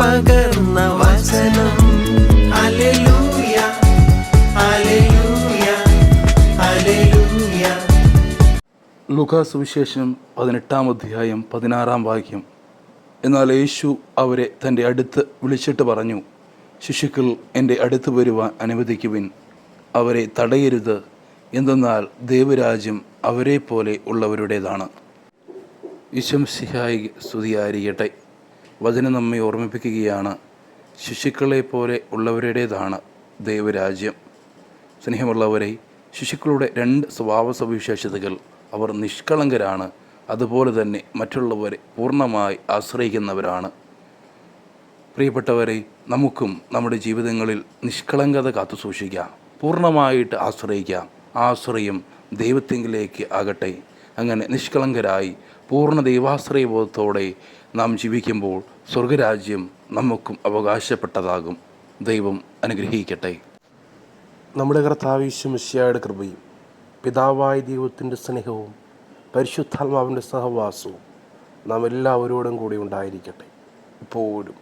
പകർന്ന വചനം. Hallelujah hallelujah hallelujah സുവിശേഷം പതിനെട്ടാം അധ്യായം പതിനാറാം വാക്യം. എന്നാൽ യേശു അവരെ തന്റെ അടുത്ത് വിളിച്ചിട്ട് പറഞ്ഞു ശിശുക്കൾ എന്റെ അടുത്ത് വരുവാൻ അനുവദിക്കുവിൻ. അവരെ തടയരുത്. എന്തെന്നാൽ ദൈവരാജ്യം അവരെ പോലെ ഉള്ളവരുടേതാണ്. വിശംസിഹായി സ്തുതിയായിരിക്കട്ടെ. വചനം നമ്മെ ഓർമ്മിപ്പിക്കുകയാണ്. ശിശുക്കളെ പോലെ ഉള്ളവരുടേതാണ് ദൈവരാജ്യം. സ്നേഹമുള്ളവരെ ശിശുക്കളുടെ രണ്ട് സ്വഭാവ സവിശേഷതകൾ അവർ നിഷ്കളങ്കരാണ്. അതുപോലെ തന്നെ മറ്റുള്ളവരെ പൂർണമായി ആശ്രയിക്കുന്നവരാണ്. പ്രിയപ്പെട്ടവരെ നമുക്കും നമ്മുടെ ജീവിതങ്ങളിൽ നിഷ്കളങ്കത കാത്തു സൂക്ഷിക്കാം പൂർണമായിട്ട് ആശ്രയിക്കാം. ആശ്രയം ദൈവത്തെങ്കിലേക്ക് ആകട്ടെ. അങ്ങനെ നിഷ്കളങ്കരായി പൂർണ ദൈവാശ്രയബോധത്തോടെ നാം ജീവിക്കുമ്പോൾ സ്വർഗരാജ്യം നമുക്കും അവകാശപ്പെട്ടതാകും. ദൈവം അനുഗ്രഹിക്കട്ടെ. നമ്മുടെ കർത്താവിശ്വമിശ്യായുടെ കൃപയും പിതാവായ ദൈവത്തിന്റെ സ്നേഹവും പരിശുദ്ധാത്മാവിന്റെ സഹവാസവും നാം എല്ലാവരോടും കൂടി ഉണ്ടായിരിക്കട്ടെ. ഇപ്പോഴും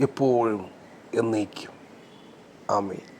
എപ്പോഴും എന്നേക്കും. ആമേൻ.